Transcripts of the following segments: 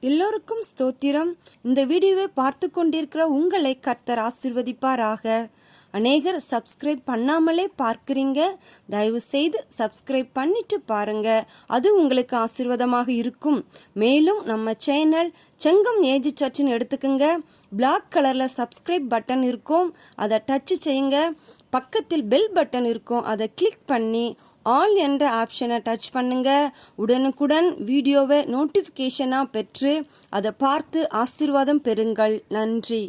எல்லோருக்கும் ஸ்தோத்திரம். இந்த வீடியோவை பார்த்து கொண்டிருக்கிற உங்களை கர்த்தர் ஆசிர்வதிப்பாராக. அநேகர் சப்ஸ்கிரைப் பண்ணாமலே பார்க்குறீங்க. தயவு செய்து சப்ஸ்கிரைப் பண்ணிட்டு பாருங்க. அது உங்களுக்கு ஆசீர்வாதமாக இருக்கும். மேலும் நம்ம சேனல் செங்கம் ஏஜி சர்ச்சின்னு எடுத்துக்கோங்க. பிளாக் கலரில் சப்ஸ்கிரைப் பட்டன் இருக்கும். அதை டச் செய்யுங்க. பக்கத்தில் பெல் பட்டன் இருக்கும். அதை கிளிக் பண்ணி ஆல் என்ற ஆப்ஷனை டச் பண்ணுங்க. உடனுக்குடன் வீடியோவை நோட்டிஃபிகேஷனாக பெற்று அதை பார்த்து ஆசீர்வாதம் பெறுங்கள். நன்றி.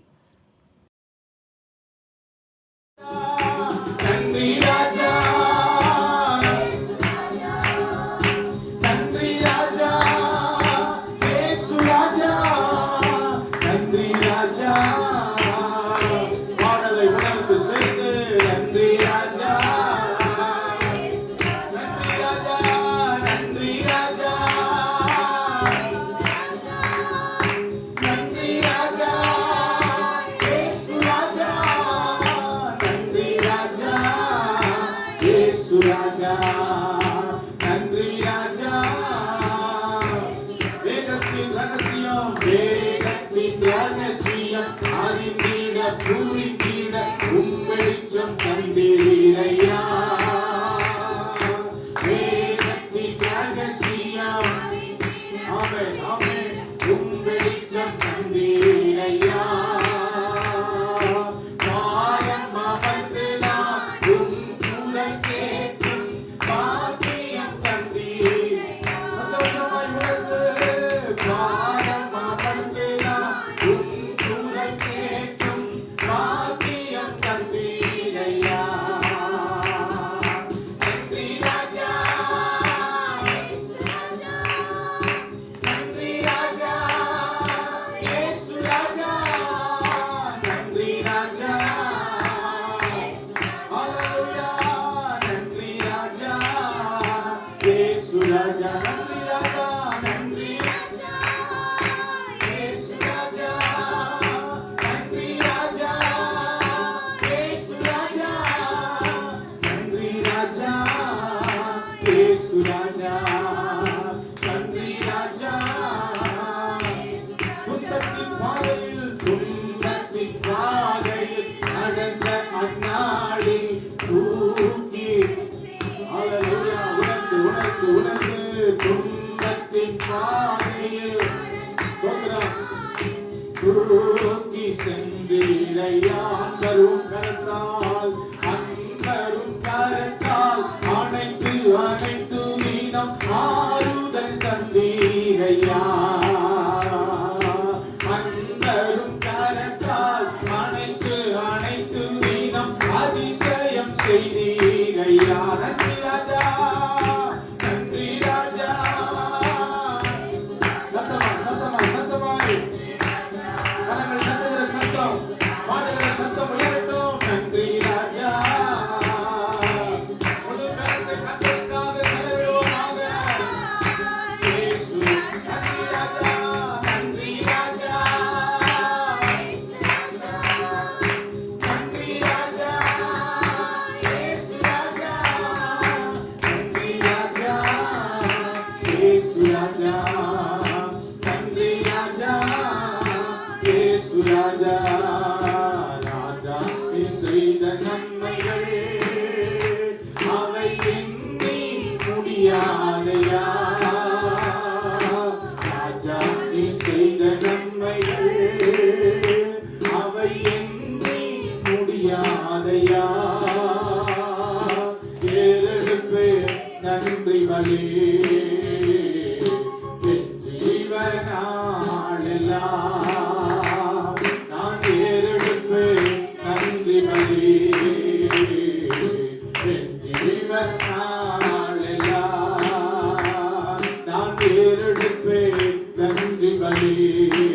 இயேசு ராஜா நன்றி ராஜா இயேசு ராஜா தூக்கி சென்று சென்றீரையா தரும் கரத்தால் ராஜா ராஜா செய்த நன்மைகள் அவை எண்ணி முடியாதையா ராஜா நீ செய்த நன்மைகள் அவை எண்ணி முடியாதையா ஏறெடுப்பு நன்றி வலி family